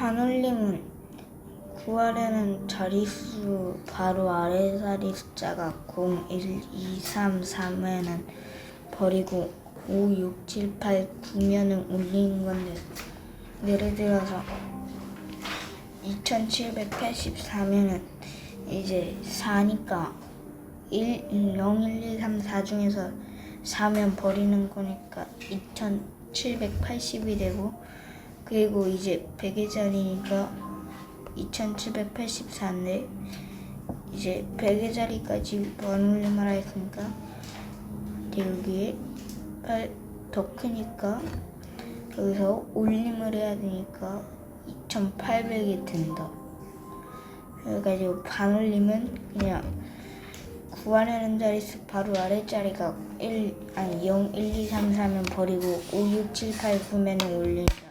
반올림은 구하려는 자릿수 바로 아래 자리 숫자가 0, 1, 2, 3, 3에는 버리고 5, 6, 7, 8, 9면은 올리는 건데 예를 들어서 2784면은 이제 4니까 1, 0, 1, 2, 3, 4 중에서 4면 버리는 거니까 2780이 되고 그리고 이제 100의 자리니까 2784인데 이제 100의 자리까지 반올림을 했으니까 여기에 8 더 크니까 여기서 올림을 해야 되니까 2800이 된다. 그래가지고 반올림은 그냥 구하려는 자릿수 바로 아래 자리가 1 아니 0 1 2 3 4면 버리고 5 6 7 8 9면은 올리니까